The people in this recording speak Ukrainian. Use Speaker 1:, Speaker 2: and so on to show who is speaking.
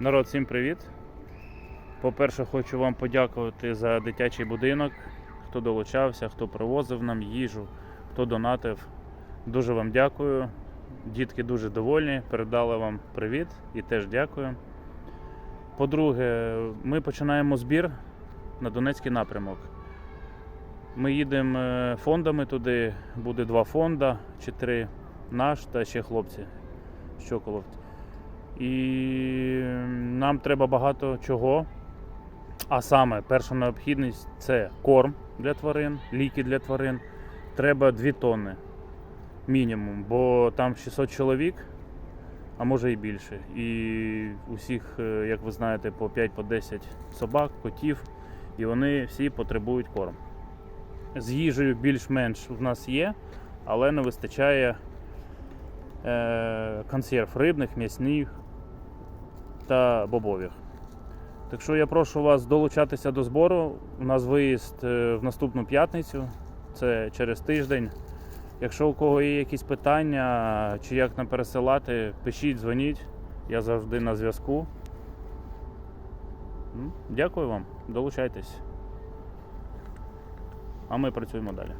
Speaker 1: Народ, всім привіт. По-перше, хочу вам подякувати за дитячий будинок, хто долучався, хто привозив нам їжу, хто донатив. Дуже вам дякую. Дітки дуже довольні, передали вам привіт і теж дякую. По-друге, ми починаємо збір на Донецький напрямок. Ми їдемо е, фондами туди, буде два фонда чи три, наш та ще хлопці з Чоколов. І нам треба багато чого. А саме, перша необхідність це корм для тварин, ліки для тварин. Треба 2 тонни мінімум, бо там 600 чоловік, а може і більше. І усіх, е, як ви знаєте, по 5-10 собак, котів, і вони всі потребують корм. З їжею більш-менш в нас є, але не вистачає консерв рибних, м'ясних та бобових. Так що я прошу вас долучатися до збору. У нас виїзд е, в наступну п'ятницю, це через тиждень. Якщо у кого є якісь питання чи як нам пересилати, пишіть, дзвоніть. Я завжди на зв'язку. Дякую вам, долучайтесь. А ми працюємо далі.